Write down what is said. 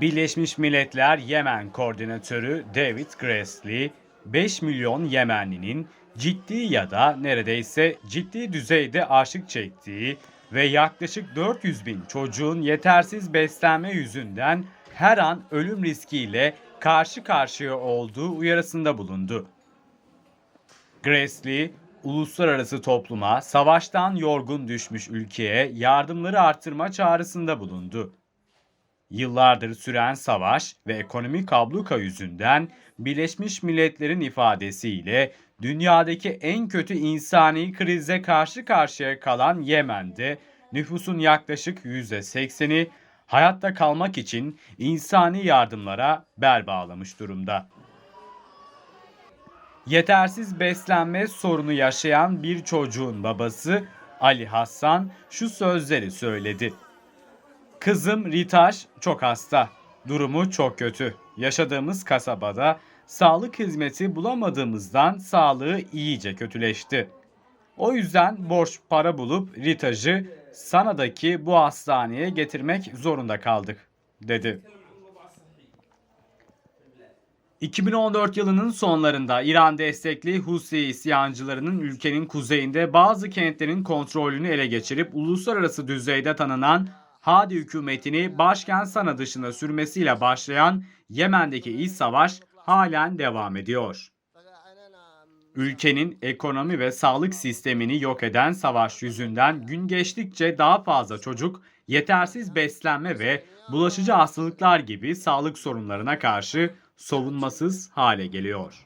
Birleşmiş Milletler Yemen Koordinatörü David Grassley, 5 milyon Yemenlinin ciddi ya da neredeyse ciddi düzeyde açlık çektiği ve yaklaşık 400 bin çocuğun yetersiz beslenme yüzünden her an ölüm riskiyle karşı karşıya olduğu uyarısında bulundu. Grassley, uluslararası topluma savaştan yorgun düşmüş ülkeye yardımları artırma çağrısında bulundu. Yıllardır süren savaş ve ekonomik abluka yüzünden Birleşmiş Milletler'in ifadesiyle dünyadaki en kötü insani krize karşı karşıya kalan Yemen'de nüfusun yaklaşık %80'i hayatta kalmak için insani yardımlara bel bağlamış durumda. Yetersiz beslenme sorunu yaşayan bir çocuğun babası Ali Hassan şu sözleri söyledi. Kızım Ritaş çok hasta. Durumu çok kötü. Yaşadığımız kasabada sağlık hizmeti bulamadığımızdan sağlığı iyice kötüleşti. O yüzden borç para bulup Ritaj'ı Sana'daki bu hastaneye getirmek zorunda kaldık, dedi. 2014 yılının sonlarında İran destekli Husi isyancılarının ülkenin kuzeyinde bazı kentlerin kontrolünü ele geçirip uluslararası düzeyde tanınan Hadi hükümetini başkent Sana dışına sürmesiyle başlayan Yemen'deki iç savaş halen devam ediyor. Ülkenin ekonomi ve sağlık sistemini yok eden savaş yüzünden gün geçtikçe daha fazla çocuk yetersiz beslenme ve bulaşıcı hastalıklar gibi sağlık sorunlarına karşı savunmasız hale geliyor.